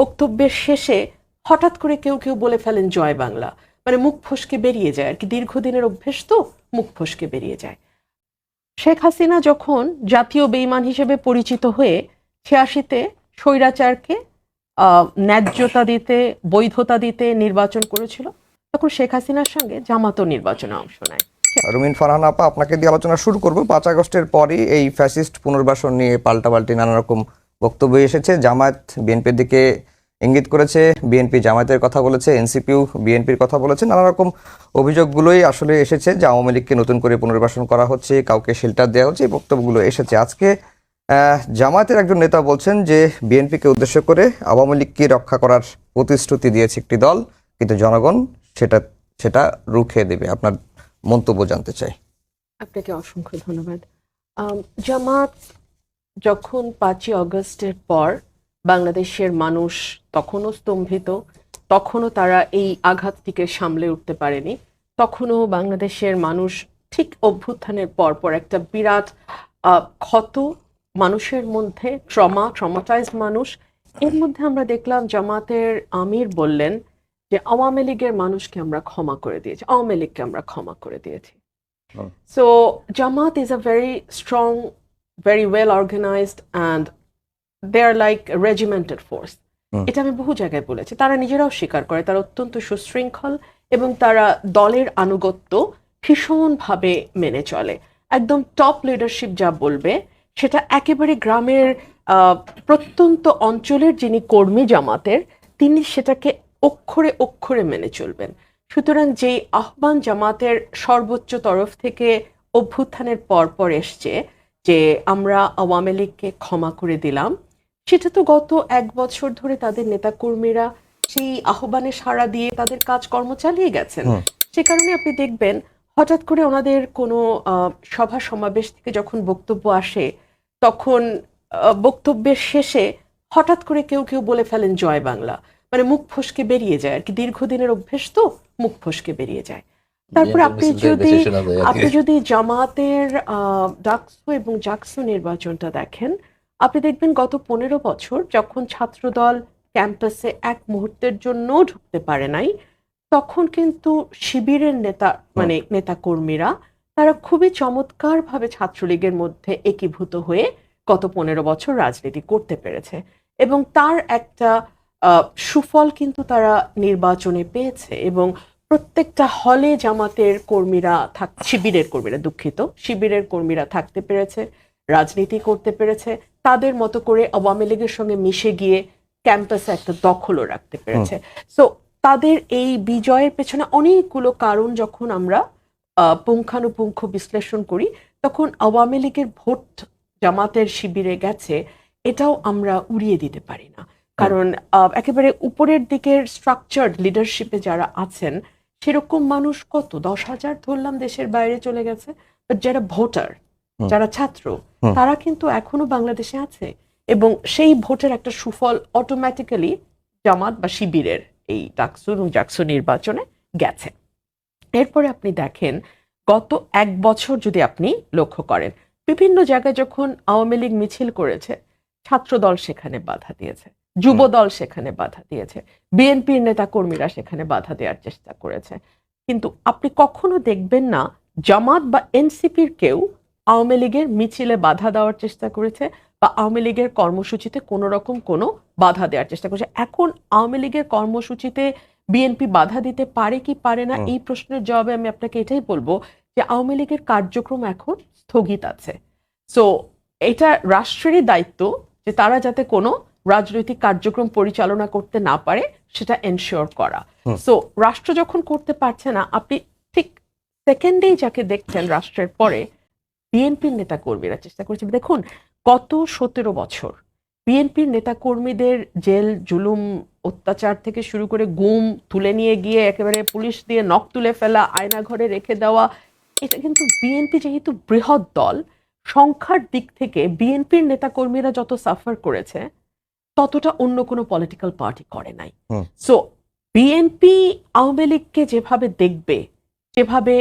বক্তব্যের শেষে হঠাৎ করে কেউ কেউ বলে ফেলেন জয় বাংলা। মানে মুখ ফসকে বেরিয়ে যায়। আর কি দীর্ঘদিনের অভ্যেস তো মুখ ফসকে বেরিয়ে যায়। শেখ হাসিনা যখন জাতীয় বেইমান হিসেবে পরিচিত হয়ে ছিয়াশিতে স্বৈরাচারকে ন্যায্যতা দিতে, বৈধতা দিতে নির্বাচন করেছিল, তখন শেখ হাসিনার সঙ্গে জামাতও নির্বাচনে অংশ নেয়। রুমিন ফারহান আপা, আপনাকে দিয়ে আলোচনা শুরু করব। পাঁচ আগস্টের পরই এই ফ্যাসিস্ট পুনর্বাসন নিয়ে পাল্টাপাল্টি নানা রকম বক্তব্য এসেছে, জামায়াত বিএনপির দিকে ইঙ্গিত করেছে, বিএনপি জামায়াতের কথা বলেছে এনসিপিউ বিএনপির কথা বলেছে নানা রকম অভিযোগগুলোই আসলে এসেছে যে আওয়ামী লীগকে নতুন করে পুনর্বাসন করা হচ্ছে, কাউকে শেল্টার দেওয়া হচ্ছে, এই বক্তব্যগুলো এসেছে। আজকে জামায়াতের একজন নেতা বলছেন যে বিএনপিকে উদ্দেশ্য করে আওয়ামী লীগকে রক্ষা করার প্রতিশ্রুতি দিয়েছে একটি দল, কিন্তু জনগণ সেটা সেটা রুখে দেবে। আপনার মন্তব্য জানতে চাই। আপনাকে অসংখ্য ধন্যবাদ। জামাত যখন পাঁচই অগস্টের পর বাংলাদেশের মানুষ তখনও স্তম্ভিত তখনও তারা এই আঘাতটিকে সামলে উঠতে পারেনি তখনও বাংলাদেশের মানুষ ঠিক অভ্যুত্থানের পর পর একটা বিরাট ক্ষত মানুষের মধ্যে ট্রমা ট্রমাটাইজ মানুষ। এর মধ্যে আমরা দেখলাম জামাতের আমির বললেন যে আওয়ামী লীগের মানুষকে আমরা ক্ষমা করে দিয়েছি আওয়ামী লীগকে আমরা ক্ষমা করে দিয়েছি। So Jamaat is a very strong, very well organized, and they are like a regimented force. এটা আমি বহু জায়গায় বলেছি। তারা নিজেরাও স্বীকার করে তারা অত্যন্ত সুশৃঙ্খল এবং তারা দলের আনুগত্য ভীষণভাবে মেনে চলে। একদম টপ লিডারশিপ যা বলবে সেটা একেবারে গ্রামের প্রত্যন্ত অঞ্চলের যিনি কর্মী জামাতের তিনি সেটাকে অক্ষরে অক্ষরে মেনে চলবেন। সুতরাং যেই আহ্বান জামাতের সর্বোচ্চ তরফ থেকে অভ্যুত্থানের পর পর এসছে যে আমরা আওয়ামী লীগকে ক্ষমা করে দিলাম সেটা তো গত এক বছর ধরে তাদের নেতাকর্মীরা সেই আহ্বানে সাড়া দিয়ে তাদের কাজকর্ম চালিয়ে গেছেন। সে কারণে আপনি দেখবেন হঠাৎ করে ওনাদের কোনো আহ, সভা সমাবেশ থেকে যখন বক্তব্য আসে তখন বক্তব্যের শেষে হঠাৎ করে কেউ কেউ বলে ফেলেন জয় বাংলা। মানে মুখ ফসকে বেরিয়ে যায়। আর কি দীর্ঘদিনের অভ্যেস তো মুখ ফসকে বেরিয়ে যায়। তারপর আপনি যদি। আপনি যদি জামাতের ডাকসু এবং জাকসু নির্বাচনটা দেখেন আপনি দেখবেন গত পনেরো বছর যখন ছাত্রদল ক্যাম্পাসে এক মুহূর্তের জন্য ঢুকতে পারে নাই তখন কিন্তু শিবিরের নেতা মানে নেতা কর্মীরা তারা খুবই চমৎকারভাবে ছাত্রলীগের মধ্যে একীভূত হয়ে গত পনেরো বছর রাজনীতি করতে পেরেছে এবং তার একটা আহ, সুফল কিন্তু তারা নির্বাচনে পেয়েছে এবং প্রত্যেকটা হলে জামাতের কর্মীরা থাক শিবিরের কর্মীরা দুঃখিত শিবিরের কর্মীরা থাকতে পেরেছে রাজনীতি করতে পেরেছে তাদের মতো করে আওয়ামী লীগের সঙ্গে মিশে গিয়ে ক্যাম্পাসে একটা দখলও রাখতে পেরেছে। সো তাদের এই বিজয়ের পেছনে অনেকগুলো কারণ যখন আমরা পুঙ্খানুপুঙ্খ বিশ্লেষণ করি তখন আওয়ামী লীগের ভোট জামাতের শিবিরে গেছে এটাও আমরা উড়িয়ে দিতে পারি না। কারণ একেবারে উপরের দিকের স্ট্রাকচার্ড লিডারশিপে যারা আছেন সেরকম মানুষ কত? দশ হাজার ধরলাম দেশের বাইরে চলে গেছে। বাট যারা ভোটার যারা ছাত্র তারা কিন্তু এখনও বাংলাদেশে আছে। এবং সেই ভোটের একটা সুফল অটোমেটিক্যালি জামাত বা শিবিরের এই ডাকসু এবং জাকসু নির্বাচনে গেছে। এরপরে আপনি দেখেন গত এক বছর যদি আপনি লক্ষ্য করেন বিভিন্ন জায়গায় যখন আওয়ামী লীগ মিছিল করেছে ছাত্রদল সেখানে বাধা দিয়েছে। যুব দল সেখানে বাধা দিয়েছে। বিএনপির নেতা কর্মীরা সেখানে বাধা দেওয়ার চেষ্টা করেছে। কিন্তু আপনি কখনো দেখবেন না জামাত বা এনসিপির কেউ আওয়ামী লীগের মিছিলে বাধা দেওয়ার চেষ্টা করেছে বা আওয়ামী লীগের কর্মসূচিতে কোনো রকম কোনো বাধা দেওয়ার চেষ্টা করেছে? এখন আওয়ামী লীগের কর্মসূচিতে বিএনপি বাধা দিতে পারে কি পারে না? এই প্রশ্নের জবাবে আমি আপনাকে এটাই বলব যে আওয়ামী লীগের কার্যক্রম এখন স্থগিত আছে। সো এটা রাষ্ট্রেরই দায়িত্ব যে তারা যাতে কোনো রাজনৈতিক কার্যক্রম পরিচালনা করতে না পারে সেটা এনশিওর করা। সো রাষ্ট্র যখন করতে পারছে না আপনি ঠিক সেকেন্ডেই যাকে দেখছেন রাষ্ট্রের পরে বিএনপির নেতা কর্মীরা চেষ্টা করেছে। দেখুন গত সতেরো বছর বিএনপির নেতা কর্মীদের জেল জুলুম অত্যাচার থেকে শুরু করে গুম তুলে নিয়ে গিয়ে একেবারে পুলিশ দিয়ে নখ তুলে ফেলা আয়না ঘরে রেখে দেওয়া এটা কিন্তু বিএনপি যেহেতু বৃহৎ দল সংখ্যার দিক থেকে বিএনপির নেতা কর্মীরা যত সাফার করেছে ততটা অন্য কোনো পলিটিক্যাল পার্টি করে নাই। সো বিএনপি আওয়ামী লীগকে যেভাবে দেখবে যেভাবে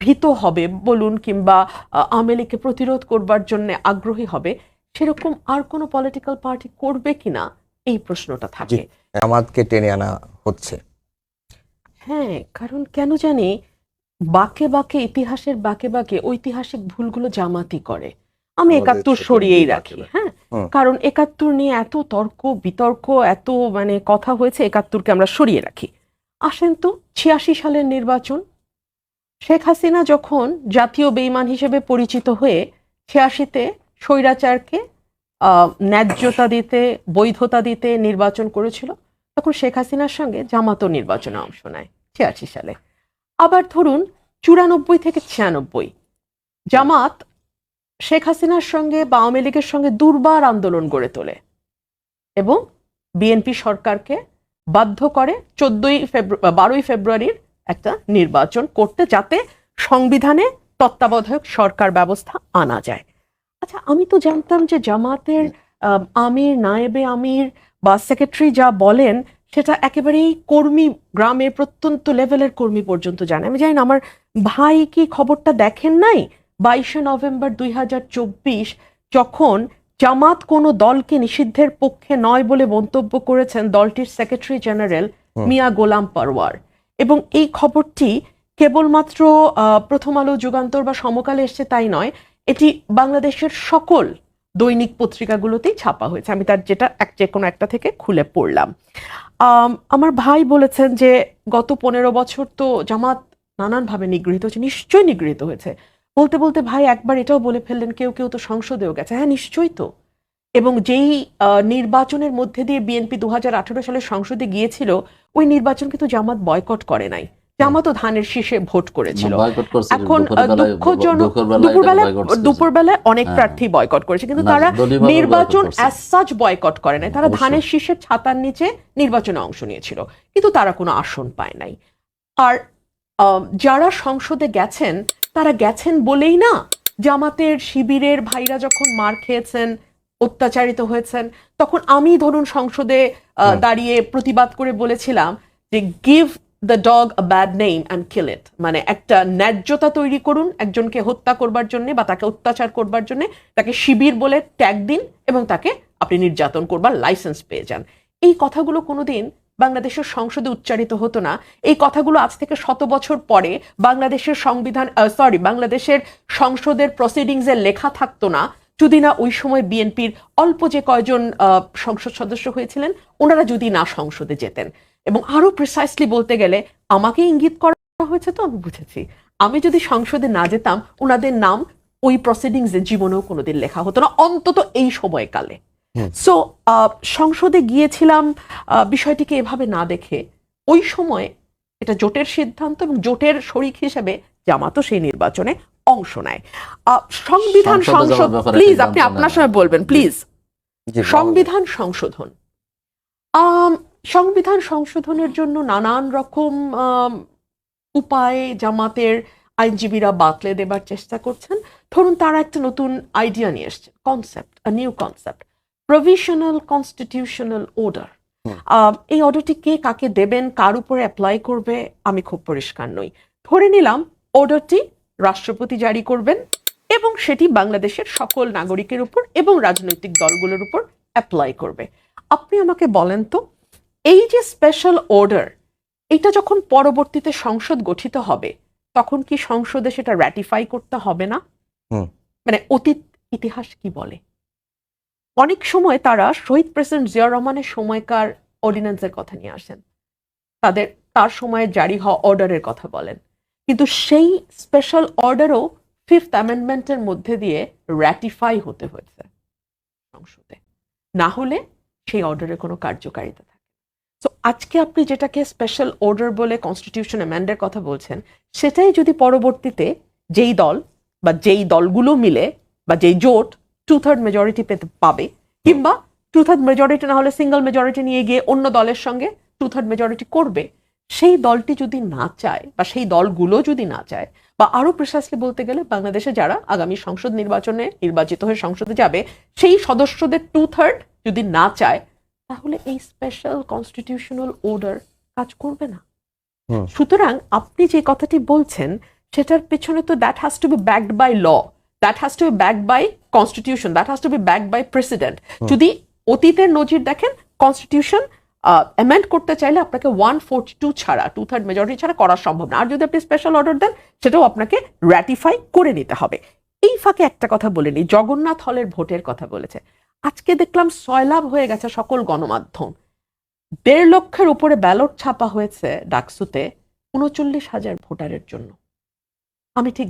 ভীত হবে বলুন কিংবা আওয়ামী লীগকে প্রতিরোধ করবার জন্য আগ্রহী হবে সেরকম আর কোনো পলিটিক্যাল পার্টি করবে কিনা এই প্রশ্নটা থাকে। জামাতকে টেনে আনা হচ্ছে। হ্যাঁ কারণ কেন জানি বাকে বাকে ইতিহাসের বাকে বাকে ঐতিহাসিক ভুলগুলো জামাতি করে। আমি একাত্তর সরিয়েই রাখি হ্যাঁ। কারণ একাত্তর নিয়ে এত তর্ক, বিতর্ক, এত মানে কথা হয়েছে, একাত্তরকে আমরা সরিয়ে রাখি। আসেন তো, ছিয়াশি সালের নির্বাচন। শেখ হাসিনা যখন জাতীয় বেইমান হিসেবে পরিচিত হয়ে ছিয়াশিতে স্বৈরাচারকে ন্যায্যতা দিতে, বৈধতা দিতে নির্বাচন করেছিল, তখন শেখ হাসিনার সঙ্গে জামাতও নির্বাচনে অংশ নেয় ছিয়াশি সালে। আবার ধরুন, চুরানব্বই থেকে ছিয়ানব্বই, জামাত শেখ হাসিনার সঙ্গে বা আওয়ামী লীগের সঙ্গে দুর্বার আন্দোলন গড়ে তোলে এবং বিএনপি সরকারকে বাধ্য করে চোদ্দই ফেব্রুয়ারি বারোই ফেব্রুয়ারির একটা নির্বাচন করতে যাতে সংবিধানে তত্ত্বাবধায়ক সরকার ব্যবস্থা আনা যায়। আচ্ছা আমি তো জানতাম যে জামাতের আমির, নায়েবে আমির বা সেক্রেটারি যা বলেন, সেটা একেবারেই কর্মী গ্রামের প্রত্যন্ত লেভেলের কর্মী পর্যন্ত জানে। আমি জানি না, আমার ভাই কি খবরটা দেখেন নাই? বাইশে নভেম্বর দুই হাজার চব্বিশ যখন জামাত কোনো দলকে নিষিদ্ধের পক্ষে নয় বলে মন্তব্য করেছেন দলটির সেক্রেটারি জেনারেল মিয়া গোলাম পারওয়ার। এবং এই খবরটি কেবলমাত্র প্রথম আলো যুগান্তর বা সমকালে এসছে তাই নয় এটি বাংলাদেশের সকল দৈনিক পত্রিকাগুলোতেই ছাপা হয়েছে। আমি তার যেটা এক যে কোনো একটা থেকে খুলে পড়লাম। আম, আমার ভাই বলেছেন যে গত পনেরো বছর তো জামাত নানানভাবে নিগৃহীত হয়েছে নিশ্চয়ই নিগৃহীত হয়েছে। বলতে বলতে ভাই একবার এটাও বলে ফেললেন কেউ কেউ তো সংসদেও গেছে। হ্যাঁ নিশ্চয়ই তো। এবং যেই নির্বাচনের মধ্যে দিয়ে বিএনপি দু হাজার সালে সংসদে গিয়েছিল ওই নির্বাচন কিন্তু জামাত বয়কট করে নাই। জামাতও ধানের শীষে ভোট করেছিল। এখন দুপুরবেলায়- দুঃখজনক দুপুরবেলায় দুপুরবেলায় অনেক হ্যাঁ। প্রার্থী বয়কট করেছে কিন্তু তারা নির্বাচন। অ্যাজ সাচ বয়কট করে নাই। তারা ধানের শীষের ছাতার নিচে নির্বাচনে অংশ নিয়েছিল। কিন্তু তারা কোনো আসন পায় নাই। আর যারা সংসদে গেছেন তারা গেছেন বলেই না? জামাতের শিবিরের ভাইরা যখন মার খেয়েছেন অত্যাচারিত হয়েছেন তখন আমি ধরুন সংসদে দাঁড়িয়ে প্রতিবাদ করে বলেছিলাম যে give the dog a bad name and kill it মানে একটা ন্যায্যতা তৈরি করুন একজনকে হত্যা করবার জন্য বা তাকে অত্যাচার করবার জন্য তাকে শিবির বলে ট্যাগ দিন এবং তাকে আপনি নির্যাতন করবার লাইসেন্স পেয়ে যান। এই কথাগুলো কোনোদিন বাংলাদেশের সংসদে উচ্চারিত হতো না। এই কথাগুলো আজ থেকে শত বছর পরে বাংলাদেশের সংবিধান সরি বাংলাদেশের সংসদের প্রসিডিংসে লেখা থাকতো না। যদি না ওই সময় বিএনপির অল্প যে কয়জন সংসদ সদস্য হয়েছিলেন, ওনারা যদি না সংসদে যেতেন। এবং আরও প্রিসাইসলি বলতে গেলে আমাকে ইঙ্গিত করা হয়েছে তো, আমি বুঝেছি। আমি যদি সংসদে না যেতাম, ওনাদের নাম ওই প্রসিডিংসে জীবনেও কোনোদিন লেখা হতো না, অন্তত এই সময়কালে। সো সংসদে গিয়েছিলাম বিষয়টিকে এভাবে না দেখে। ওই সময় এটা জোটের সিদ্ধান্ত এবং জোটের শরিক হিসেবে জামাতও সেই নির্বাচনে অংশ নেয়। সংবিধান সংসদ প্লিজ আপনি আপনার সময় বলবেন প্লিজ সংবিধান সংশোধন। সংবিধান সংশোধনের জন্য নানান রকম উপায়ে জামাতের আইনজীবীরা বাতলে দেবার চেষ্টা করছেন। ধরুন তারা একটা নতুন আইডিয়া নিয়ে এসছে concept new concept provisional constitutional order. এই অর্ডারটি কে কাকে দেবেন কার উপরে অ্যাপ্লাই করবে আমি খুব পরিষ্কার নই। ধরে নিলাম অর্ডারটি রাষ্ট্রপতি জারি করবেন এবং সেটি বাংলাদেশের সকল নাগরিকের উপর এবং রাজনৈতিক দলগুলোর উপর অ্যাপ্লাই করবে। আপনি আমাকে বলেন তো এই যে স্পেশাল অর্ডার এটা যখন পরবর্তীতে সংসদ গঠিত হবে তখন কি সংসদে সেটা র্যাটিফাই করতে হবে না? মানে অতীত ইতিহাস কি বলে? অনেক সময় তারা শহীদ প্রেসিডেন্ট জিয়া রহমানের সময়কার অর্ডিন্যান্সের কথা নিয়ে আসেন। তাদের, তার সময়ে জারি হওয়া অর্ডারের কথা বলেন। কিন্তু সেই স্পেশাল অর্ডারও ফিফথ অ্যামেন্ডমেন্টের মধ্যে দিয়ে র্যাটিফাই হতে হয়েছে সংসদে। না হলে সেই অর্ডারের কোনো কার্যকারিতা থাকে তো আজকে আপনি যেটাকে স্পেশাল অর্ডার বলে কনস্টিটিউশন অ্যামেন্ডের কথা বলছেন, সেটাই যদি পরবর্তীতে যেই দল বা যেই দলগুলো মিলে বা যেই জোট টু থার্ড মেজরিটি পেতে পাবে কিংবা টু থার্ড মেজরিটি না হলে সিঙ্গেল মেজরিটি নিয়ে গিয়ে অন্য দলের সঙ্গে টু থার্ড মেজরিটি করবে। সেই দলটি যদি না চায় বা সেই দলগুলো যদি না চায় বা আরও প্রিসাইসলি বলতে গেলে বাংলাদেশে যারা আগামী সংসদ নির্বাচনে নির্বাচিত হয়ে সংসদে যাবে সেই সদস্যদের টু থার্ড যদি না চায় তাহলে এই স্পেশাল কনস্টিটিউশনাল অর্ডার কাজ করবে না। সুতরাং আপনি যে কথাটি বলছেন সেটার পেছনে তো that has to be backed by law that has to be backed by constitution that has to be backed by president যদি অতীতের নজির দেখেন কনস্টিটিউশন অ্যামেন্ড করতে চাইলে আপনাকে ওয়ান ফোর্টি টু ছাড়া টু থার্ড মেজরিটি ছাড়া করা সম্ভব না। আর যদি আপনি স্পেশাল অর্ডার দেন সেটাও আপনাকে র্যাটিফাই করে নিতে হবে। এই ফাঁকে একটা কথা বলেনি জগন্নাথ হলের ভোটের কথা বলেছে। আজকে দেখলাম সয়লাভ হয়ে গেছে সকল গণমাধ্যম। দেড় লক্ষের উপরে ব্যালট ছাপা হয়েছে ডাকসুতে উনচল্লিশ হাজার ভোটারের জন্য। আমি ঠিক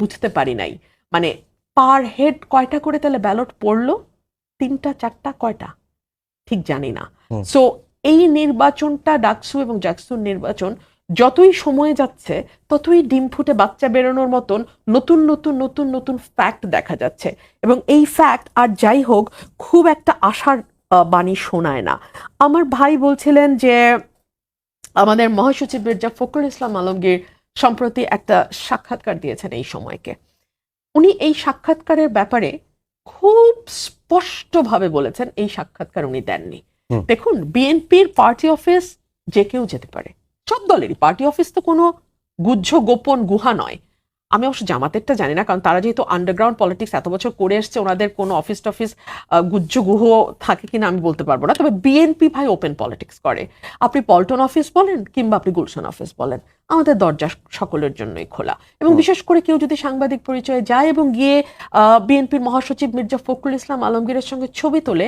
বুঝতে পারি নাই। মানে পার হেড কয়টা করে তাহলে ব্যালট পড়ল? তিনটা চারটা কয়টা? ঠিক জানি না। সো এই নির্বাচনটা ডাকসু এবং জাকসুর নির্বাচন যতই সময় যাচ্ছে ততই ডিম ফুটে বাচ্চা বেরোনোর মতন নতুন নতুন নতুন নতুন ফ্যাক্ট দেখা যাচ্ছে। এবং এই ফ্যাক্ট আর যাই হোক খুব একটা আশার বাণী শোনায় না। আমার ভাই বলছিলেন যে আমাদের মহাসচিব মির্জা ফখরুল ইসলাম আলমগীর সম্প্রতি একটা সাক্ষাৎকার দিয়েছেন এই সময়কে। উনি এই সাক্ষাৎকারের ব্যাপারে খুব স্পষ্টভাবে বলেছেন এই সাক্ষাৎকার উনি দেননি। দেখুন বিএনপির পার্টি অফিস যে কেউ যেতে পারে। সব দলেরই। পার্টি অফিস তো কোনো গুজ্জ গোপন গুহা নয়। আমি অবশ্য জামাতেরটা জানি না কারণ তারা যেহেতু আন্ডারগ্রাউন্ড পলিটিক্স এত বছর করে এসছে ওনাদের কোনো অফিস টফিস গুজ্জ গুহ থাকে কিনা আমি বলতে পারব না। তবে বিএনপি ভাই ওপেন পলিটিক্স করে। আপনি পল্টন অফিস বলেন কিংবা আপনি গুলশান অফিস বলেন আমাদের দরজা সকলের জন্যই খোলা। এবং বিশেষ করে কেউ যদি সাংবাদিক পরিচয়ে যায় এবং গিয়ে বিএনপির মহাসচিব মির্জা ফখরুল ইসলাম আলমগীরের সঙ্গে ছবি তোলে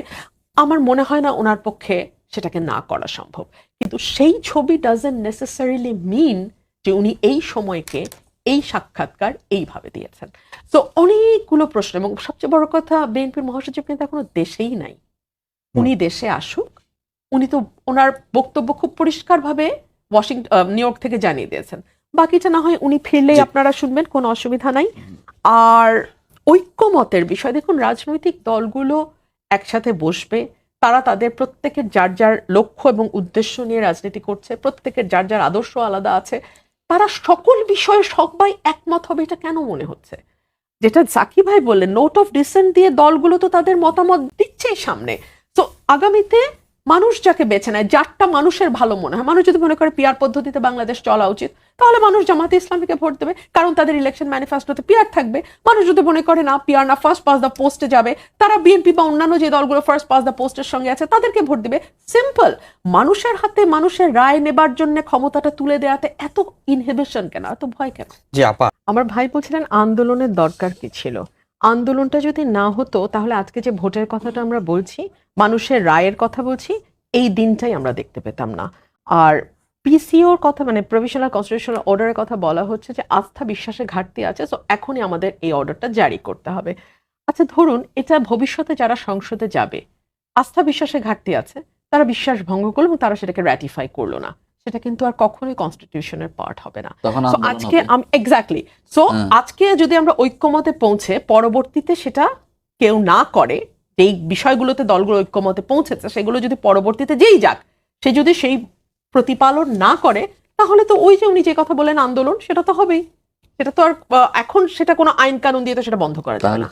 আমার মনে হয় না ওনার পক্ষে সেটাকে না করা সম্ভব। কিন্তু সেই ছবি ডাজেন্ট নেসেসারিলি মিন যে উনি এই সময়কে এই সাক্ষাৎকার এইভাবে দিয়েছেন। তো অনেকগুলো প্রশ্ন এবং সবচেয়ে বড় কথা বিএনপির মহাসচিব কিন্তু এখনও দেশেই নাই। উনি দেশে আসুক উনি তো ওনার বক্তব্য খুব পরিষ্কারভাবে ওয়াশিংটন নিউ ইয়র্ক থেকে জানিয়ে দিয়েছেন। বাকিটা না হয় উনি ফিরলেই আপনারা শুনবেন কোনো অসুবিধা নাই। আর ঐক্যমতের বিষয় দেখুন রাজনৈতিক দলগুলো একসাথে বসবে তারা তাদের প্রত্যেকের যার যার লক্ষ্য এবং উদ্দেশ্য নিয়ে রাজনীতি করছে প্রত্যেকের যার যার আদর্শ আলাদা আছে তারা সকল বিষয়ে সবাই একমত হবে, এটা কেন মনে হচ্ছে? যেটা জাকি ভাই বললেন নোট অফ ডিসেন্ট দিয়ে দলগুলো তো তাদের মতামত দিচ্ছেই সামনে। তো আগামীতে মানুষ যাকে বেছে নেয়, যারটা মানুষের ভালো মনে হয়, মানুষ যদি মনে করে পিয়ার পদ্ধতিতে বাংলাদেশ চলা উচিত তাহলে মানুষ জামাতে ইসলামীকে ভোট দেবে। কারণ তাদের ইলেকশন ম্যানিফেস্টোতে পিয়ার থাকবে। মানুষ যদি মনে করে না পিয়ার না ফার্স্ট পাস দ্য পোস্টে যাবে তারা বিএনপি বা অন্যান্য যে দলগুলো ফার্স্ট পাস দ্য পোস্টের সঙ্গে আছে তাদেরকে ভোট দিবে। সিম্পল মানুষের হাতে মানুষের রায় নেবার জন্য ক্ষমতাটা তুলে দেওয়াতে এত ইনহিবিশন কেন? এত ভয় কেন? জি আপা। আমার ভাই বলছিলেন আন্দোলনের দরকার কি ছিল? আন্দোলনটা যদি না হতো তাহলে আজকে যে ভোটের কথাটা আমরা বলছি মানুষের রায়ের কথা বলছি এই দিনটাই আমরা দেখতে পেতাম না। আর পিসিওর কথা মানে প্রভিশনাল কনস্টিটিউশনাল অর্ডারের কথা বলা হচ্ছে যে আস্থা বিশ্বাসের ঘাটতি আছে সো এখনই আমাদের এই অর্ডারটা জারি করতে হবে আচ্ছা ধরুন এটা ভবিষ্যতে যারা সংসদে যাবে আস্থা বিশ্বাসের ঘাটতি আছে তারা বিশ্বাস ভঙ্গ করল এবং তারা সেটাকে র্যাটিফাই করল না সেটা কিন্তু আর কখনোই কনস্টিটিউশনের পার্ট হবে না আন্দোলন আজকে। Exactly so. আজকে যদি আমরা ঐক্যমতে পৌঁছে পরবর্তীতে সেটা কেউ না করে যেই বিষয়গুলোতে দলগুলো ঐক্যমতে পৌঁছেছে সেগুলো যদি পরবর্তীতে যেই যাক সে যদি সেই প্রতিপালন না করে, তাহলে তো ওই যে উনি যে কথা বলেন আন্দোলন, সেটা তো হবেই। সেটা তো আর এখন সেটা কোনো আইন কানুন দিয়ে তো সেটা বন্ধ করা যাবে না।